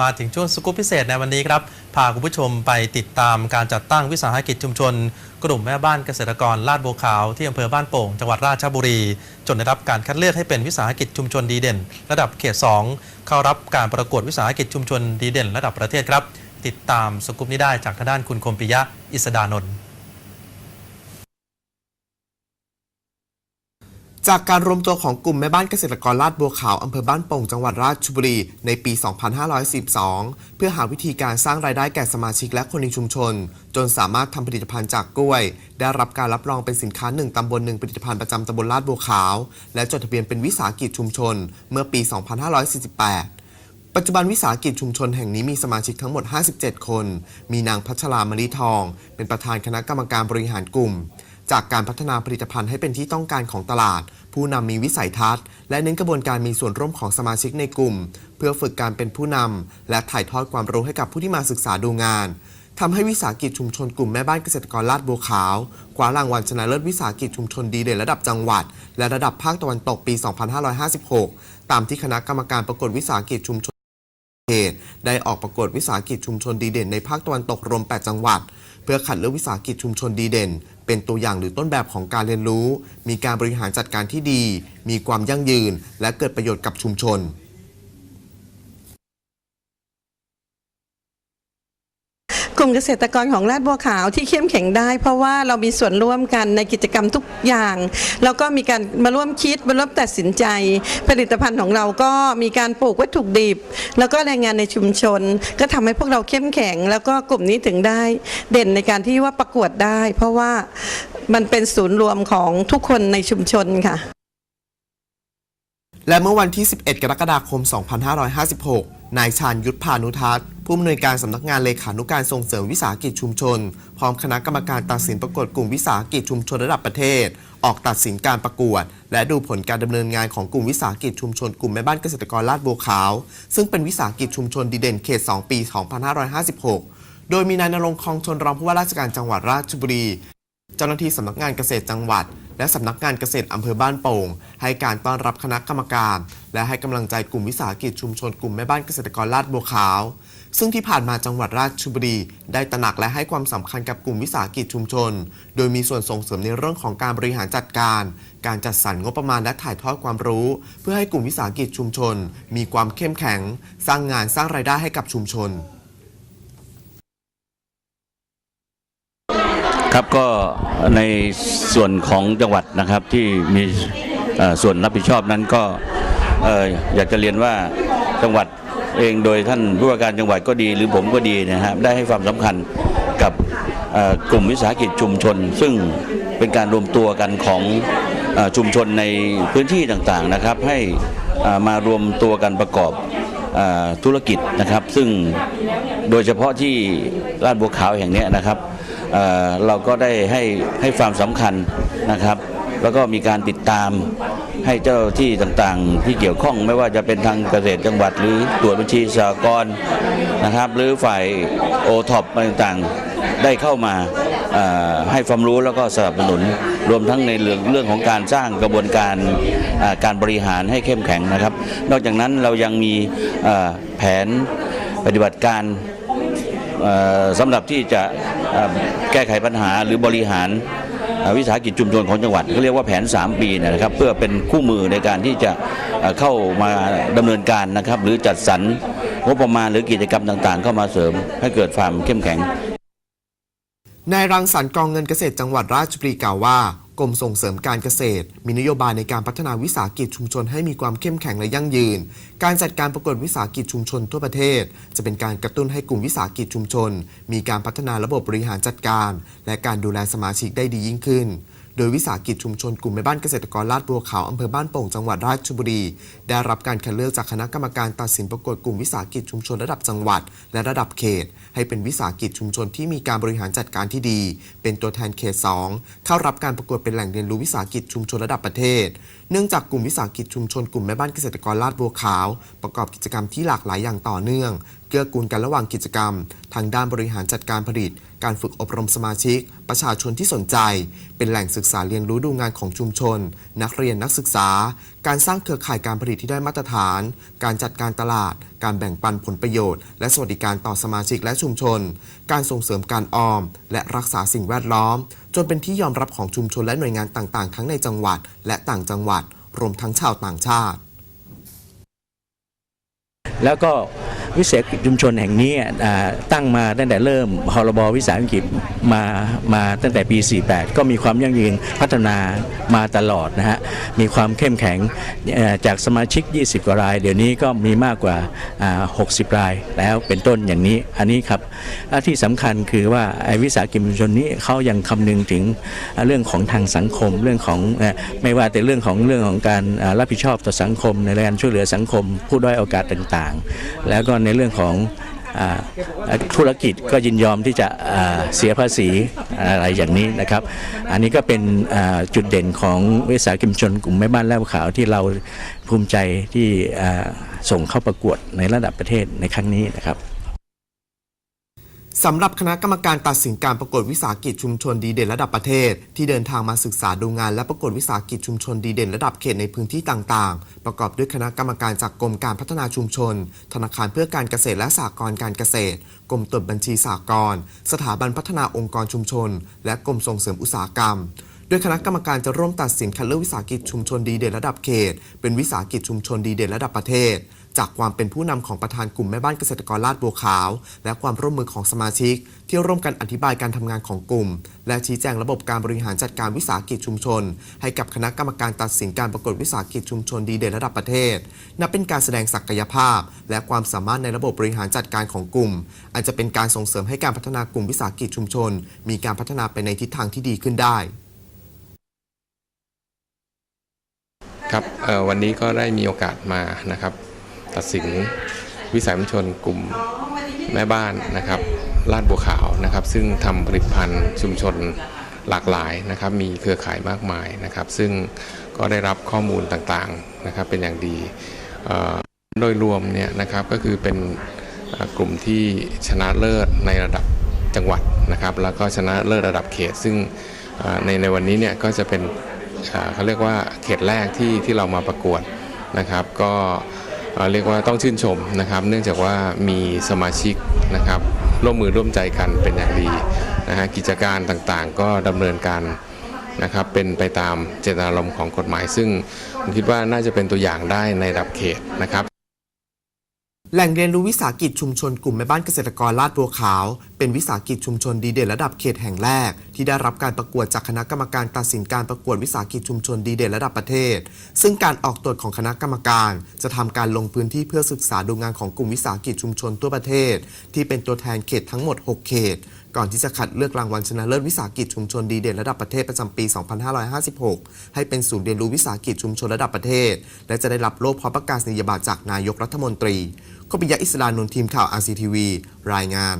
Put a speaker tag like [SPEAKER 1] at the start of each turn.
[SPEAKER 1] มาถึงช่วงสกู๊ปพิเศษในวันนี้ครับ พาคุณผู้ชมไปติดตามการจัดตั้งวิสาหกิจชุมชน กลุ่มแม่บ้านเกษตรกรลาดบัวขาวที่อำเภอบ้านโป่ง จังหวัดราชบุรี จนได้รับการคัดเลือกให้เป็นวิสาหกิจชุมชนดีเด่น ระดับเขต 2 เข้ารับการประกวดวิสาหกิจชุมชนดีเด่น ระดับประเทศครับ ติดตามสกู๊ปนี้ได้จากทางด้านคุณคมปิยะอิสดานนท์
[SPEAKER 2] จากการรวมตัวของกลุ่มแม่บ้านเกษตรกรลาดบัวขาวอำเภอบ้านโป่งจังหวัดราชบุรีในปี 2542เพื่อหาวิธีการสร้างรายได้แก่สมาชิกและคนในชุมชน จนสามารถทำผลิตภัณฑ์จากกล้วย ได้รับการรับรองเป็นสินค้าหนึ่งตำบลหนึ่งผลิตภัณฑ์ประจำตำบลลาดบัวขาว และจดทะเบียนเป็นวิสาหกิจชุมชน เมื่อปี 2548ปัจจุบันวิสาหกิจชุมชนแห่งนี้มีสมาชิกทั้งหมด 57 คน มีนางพัชรามณีทอง เป็นประธานคณะกรรมการบริหารกลุ่ม จากการพัฒนาผลิตภัณฑ์ให้เป็นที่ต้องการของตลาด ผู้นำมีวิสัยทัศน์ และเน้นกระบวนการมีส่วนร่วมของสมาชิกในกลุ่ม เพื่อฝึกการเป็นผู้นำและถ่ายทอดความรู้ให้กับผู้ที่มาศึกษาดูงานทำให้วิสาหกิจชุมชนกลุ่มแม่บ้านเกษตรกรลาดบัวขาวคว้ารางวัลชนะเลิศวิสาหกิจชุมชนดีเด่นระดับจังหวัด และระดับภาคตะวันตกปี 2556 ตามที่คณะกรรมการประกวดวิสาหกิจชุมชน เขตได้ออกประกวดวิสาหกิจชุมชนดีเด่นในภาคตะวันตกรวม 8 จังหวัด เพื่อคัดเลือกวิสาหกิจชุมชนดีเด่น เป็นตัวอย่างหรือต้นแบบของการเรียนรู้ มีการบริหารจัดการที่ดี มีความยั่งยืน และเกิดประโยชน์กับชุมชน
[SPEAKER 3] ก ลุ่มเกษตรกรของลาดบัวขาวที่เข้มแข็งได้ เพราะว่าเรามีส่วนร่วมกันในกิจกรรมทุกอย่าง แล้วก็มีการมาร่วมคิดมาร่วมตัดสินใจ ผลิตภัณฑ์ของเราก็มีการปลูกวัตถุดิบ แล้วก็แรงงานในชุมชน ก็ทำให้พวกเราเข้มแข็ง แล้วก็กลุ่มนี้ถึงได้เด่นในการที่ว่าประกวดได้ เพราะว่ามันเป็นศูนย์รวมของทุกคนในชุมชนค่ะ
[SPEAKER 2] และเมื่อวันที่ 11 กรกฎาคม 2556 นายชาญยุทธพานุทัศน์ผู้อำนวยการสำนักงานเลขานุการส่งเสริมวิสาหกิจชุมชน พร้อมคณะกรรมการตัดสินประกวดกลุ่มวิสาหกิจชุมชนระดับประเทศ ออกตัดสินการประกวด และดูผลการดำเนินงานของกลุ่มวิสาหกิจชุมชน กลุ่มแม่บ้านเกษตรกรลาดบัวขาว ซึ่งเป็นวิสาหกิจชุมชนดีเด่นเขต 2 ปี 2556 โดยมีนายนรงค์คองชนรองผู้ว่าราชการจังหวัดราชบุรี เจ้าหน้าที่สำนักงานเกษตรจังหวัด และสำนักงานเกษตรอำเภอบ้านโป่ง ให้การต้อนรับคณะกรรมการ และให้กำลังใจกลุ่มวิสาหกิจชุมชนกลุ่มแม่บ้านเกษตรกรลาดบัวขาว ซึ่งที่ผ่านมาจังหวัดราชบุรี ได้ตระหนักและให้ความสำคัญกับกลุ่มวิสาหกิจชุมชน โดยมีส่วนส่งเสริมในเรื่องของการบริหารจัดการ การจัดสรรงบประมาณและถ่ายทอดความรู้ เพื่อให้กลุ่มวิสาหกิจชุมชน มีความเข้มแข็ง สร้างงานสร้างรายได้ให้กับชุมชน
[SPEAKER 4] ครับก็ในส่วนของจังหวัดนะครับที่มีส่วนรับผิดชอบนั้นก็อยากจะเรียนว่าจังหวัดเองโดยท่านผู้ว่าการจังหวัดก็ดีหรือผมก็ดีนะครับได้ให้ความสำคัญกับกลุ่มวิสาหกิจชุมชน ซึ่งเป็นการรวมตัวกันของอชุมชนในพื้นที่ต่างๆนะครับ ให้มารวมตัวกันประกอบอธุรกิจนะครับ ซึ่งโดยเฉพาะที่ลาดบัวขาวแห่งนี้นะครับ เราก็ได้ให้ให้ความสำคัญนะครับ แล้วก็มีการติดตามให้เจ้าที่ต่างๆ ที่เกี่ยวข้องไม่ว่าจะเป็นทางเกษตรจังหวัด หรือตรวจบัญชีสหกรณ์นะครับ หรือฝ่ายโอท็อปต่างๆได้เข้ามาให้ความรู้แล้วก็สนับสนุนรวมทั้งในเรื่องเรื่องของการสร้างกระบวนการการบริหารให้เข้มแข็งนะครับ นอกจากนั้นเรายังมีแผนปฏิบัติการ สำหรับที่จะแก้ไขปัญหาหรือบริหารวิสาหกิจชุมชนของจังหวัดเขาเรียกว่าแผน 3 ปีนะครับ เพื่อเป็นคู่มือในการที่จะเข้ามาดำเนินการนะครับ หรือจัดสรรงบประมาณหรือกิจกรรมต่างๆ เข้ามาเสริมให้เกิดความเข้มแข็ง
[SPEAKER 2] นายรังสรรค์กองเงินเกษตรจังหวัดราชบุรีกล่าวว่า กรมส่งเสริมการเกษตร มีนโยบายในการพัฒนาวิสาหกิจชุมชนให้มีความเข้มแข็งและยั่งยืน การจัดการประกวดวิสาหกิจชุมชนทั่วประเทศ จะเป็นการกระตุ้นให้กลุ่มวิสาหกิจชุมชน มีการพัฒนาระบบบริหารจัดการ และการดูแลสมาชิกได้ดียิ่งขึ้น โดยวิสาหกิจชุมชนกลุ่มแม่บ้านเกษตรกรลาดบัวขาวอำเภอบ้านโป่งจังหวัดราชบุรี ได้รับการคัดเลือกจากคณะกรรมการตัดสินประกวดกลุ่มวิสาหกิจชุมชนระดับจังหวัด และระดับเขต ให้เป็นวิสาหกิจชุมชนที่มีการบริหารจัดการที่ดี เป็นตัวแทนเขต 2 เข้ารับการประกวดเป็นแหล่งเรียนรู้วิสาหกิจชุมชนระดับประเทศ เนื่องจากกลุ่มวิสาหกิจชุมชนกลุ่มแม่บ้านเกษตรกรลาดบัวขาว ประกอบกิจกรรมที่หลากหลายอย่างต่อเนื่อง เกื้อกูลกันระหว่างกิจกรรม ทางด้านบริหารจัดการผลิต การฝึกอบรมสมาชิก ประชาชนที่สนใจ เป็นแหล่งศึกษาเรียนรู้ดูงานของชุมชน นักเรียนนักศึกษา การสร้างเครือข่ายการผลิตที่ได้มาตรฐาน การจัดการตลาด การแบ่งปันผลประโยชน์ และสวัสดิการต่อสมาชิกและชุมชน การส่งเสริมการออม และรักษาสิ่งแวดล้อม จนเป็นที่ยอมรับของชุมชนและหน่วยงานต่างๆ ทั้งในจังหวัด และต่างจังหวัด รวมทั้งชาวต่างชาติ
[SPEAKER 5] แล้วก็วิสาหกิจชุมชนแห่งนี้ตั้งมาตั้งแต่เริ่มพรบวิสาหกิจมามาตั้งแต่ปี 48 ก็มีความยั่งยืนพัฒนามาตลอดนะฮะมีความเข้มแข็งจากสมาชิก 20 กว่าราย เดี๋ยวนี้ก็มีมากกว่า 60 รายแล้วเป็นต้นอย่างนี้อันนี้ครับและที่สำคัญคือว่าไอ้วิสาหกิจชุมชนนี้เขายังคำนึงถึงเรื่องของทางสังคมเรื่องของไม่ว่าแต่เรื่องของเรื่องของการรับผิดชอบต่อสังคมในการช่วยเหลือสังคมผู้ด้อยโอกาสต่างๆ แล้วก็ในเรื่องของอธุรกิจก็ยินยอมที่จะเสียภาษีอะไรอย่างนี้นะครับ อันนี้ก็เป็นจุดเด่นของวิสาหกิจชุมชนกลุ่มแม่บ้านแลวขาวที่เราภูมิใจที่ส่งเข้าประกวดในระดับประเทศในครั้งนี้นะครับ
[SPEAKER 2] สำหรับคณะกรรมการตัดสินการประกวดวิสาหกิจชุมชนดีเด่นระดับประเทศ ที่เดินทางมาศึกษาดูงานและประกวดวิสาหกิจชุมชนดีเด่นระดับเขตในพื้นที่ต่างๆ ประกอบด้วยคณะกรรมการจากกรมการพัฒนาชุมชน ธนาคารเพื่อการเกษตรและสหกรณ์การเกษตร กรมตรวจบัญชีสหกรณ์สถาบันพัฒนาองค์กรชุมชน และกรมส่งเสริมอุตสาหกรรมโดยคณะกรรมการจะร่วมตัดสินคัดเลือกวิสาหกิจชุมชนดีเด่นระดับเขต เป็นวิสาหกิจชุมชนดีเด่นระดับประเทศ จากความเป็นผู้นำของประธานกลุ่มแม่บ้านเกษตรกรลาดบัวขาว และความร่วมมือของสมาชิก ที่ร่วมกันอธิบายการทำงานของกลุ่ม และชี้แจงระบบการบริหารจัดการวิสาหกิจชุมชน ให้กับคณะกรรมการตัดสินการประกวดวิสาหกิจชุมชนดีเด่นระดับประเทศ นับเป็นการแสดงศักยภาพ และความสามารถในระบบบริหารจัดการของกลุ่ม อาจจะเป็นการส่งเสริมให้การพัฒนากลุ่มวิสาหกิจชุมชน มีการพัฒนาไปในทิศทางที่ดีขึ้นได้
[SPEAKER 6] ครับวันนี้ก็ได้มีโอกาสมานะครับ ตัดสินวิสาหกิจชุมชนกลุ่มแม่บ้านนะครับลาดบัวขาวนะครับ ซึ่งทำผลิตภัณฑ์ชุมชนหลากหลายนะครับ มีเครือข่ายมากมายนะครับ ซึ่งก็ได้รับข้อมูลต่างๆนะครับ เป็นอย่างดีโดยรวมเนี่ยนะครับก็คือเป็นกลุ่มที่ชนะเลิศในระดับจังหวัดนะครับ แล้วก็ชนะเลิศระดับเขต ซึ่งในในวันนี้เนี่ยก็จะเป็นเขาเรียกว่าเขตแรกที่ที่เรามาประกวดนะครับ ก็ เเรียกว่าต้องชื่นชมนะครับ เนื่องจากว่ามีสมาชิกนะครับร่วมมือร่วมใจกันเป็นอย่างดีนะฮะกิจการต่างๆ ก็ดำเนินการนะครับเป็นไปตามเจตนารมณ์ของกฎหมาย ซึ่งผมคิดว่าน่าจะเป็นตัวอย่างได้ในระดับเขตนะครับ
[SPEAKER 2] แหล่งเรียนรู้วิสาหกิจชุมชนกลุ่มแม่บ้านเกษตรกรลาดบัวขาว เป็นวิสาหกิจชุมชนดีเด่นระดับเขตแห่งแรก ที่ได้รับการประกวดจากคณะกรรมการตัดสินการประกวดวิสาหกิจชุมชนดีเด่นระดับประเทศ ซึ่งการออกตรวจของคณะกรรมการ จะทำการลงพื้นที่เพื่อศึกษาดูงานของกลุ่มวิสาหกิจชุมชนทั่วประเทศ ที่เป็นตัวแทนเขตทั้งหมด 6 เขต ก่อนที่จะคัดเลือกรางวัลชนะเลิศวิสาหกิจชุมชนดีเด่นระดับประเทศประจำปี 2556 ให้เป็นศูนย์เรียนรู้วิสาหกิจชุมชนระดับประเทศ และจะได้รับโล่พร้อมประกาศนียบัตรจากนายกรัฐมนตรีขบิยะอิสลานนทีมข่าวอาซีทีวีรายงาน